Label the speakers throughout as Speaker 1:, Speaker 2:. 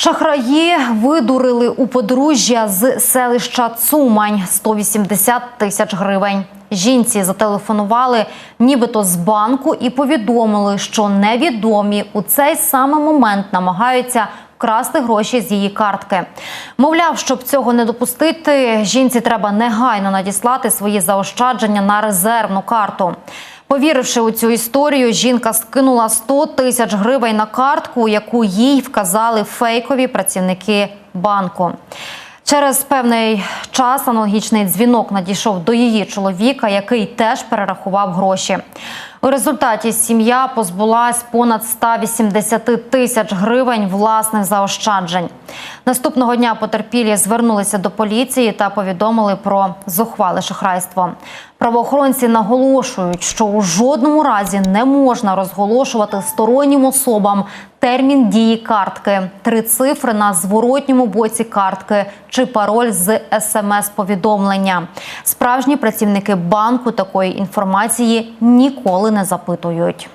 Speaker 1: Шахраї видурили у подружжя з селища Цумань 180 тисяч гривень. Жінці зателефонували нібито з банку і повідомили, що невідомі у цей самий момент намагаються вкрасти гроші з її картки. Мовляв, щоб цього не допустити, жінці треба негайно надіслати свої заощадження на резервну карту. Повіривши у цю історію, жінка скинула 100 тисяч гривень на картку, яку їй вказали фейкові працівники банку. Через певний час аналогічний дзвінок надійшов до її чоловіка, який теж перерахував гроші. У результаті сім'я позбулась понад 180 тисяч гривень власних заощаджень. Наступного дня потерпілі звернулися до поліції та повідомили про зухвале шахрайство. Правоохоронці наголошують, що у жодному разі не можна розголошувати стороннім особам термін дії картки, три цифри на зворотньому боці картки чи пароль з смс-повідомлення. Справжні працівники банку такої інформації ніколи не запитують.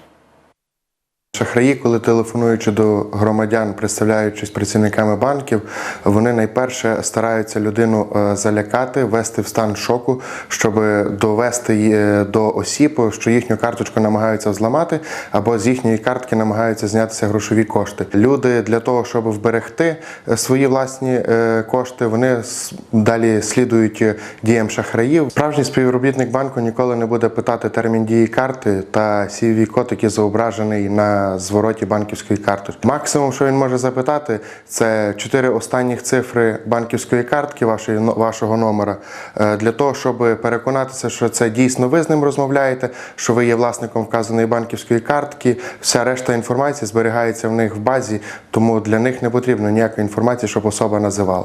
Speaker 2: Шахраї, коли телефонуючи до громадян, представляючись працівниками банків, вони найперше стараються людину е, залякати, ввести в стан шоку, щоб довести до осіб, що їхню карточку намагаються зламати, або з їхньої картки намагаються знятися грошові кошти. Люди для того, щоб вберегти е, свої власні е, кошти, вони далі слідують е, діям шахраїв. Справжній співробітник банку ніколи не буде питати термін дії карти та cvv код який зображений на звороті банківської карточки. Максимум, що він може запитати, це чотири останніх цифри банківської картки вашої вашого номера, е, для того, щоб переконатися, що це дійсно ви з ним розмовляєте, що ви є власником вказаної банківської картки. Вся решта інформації зберігається в них в базі, тому для них не потрібно ніякої інформації, щоб особа називала.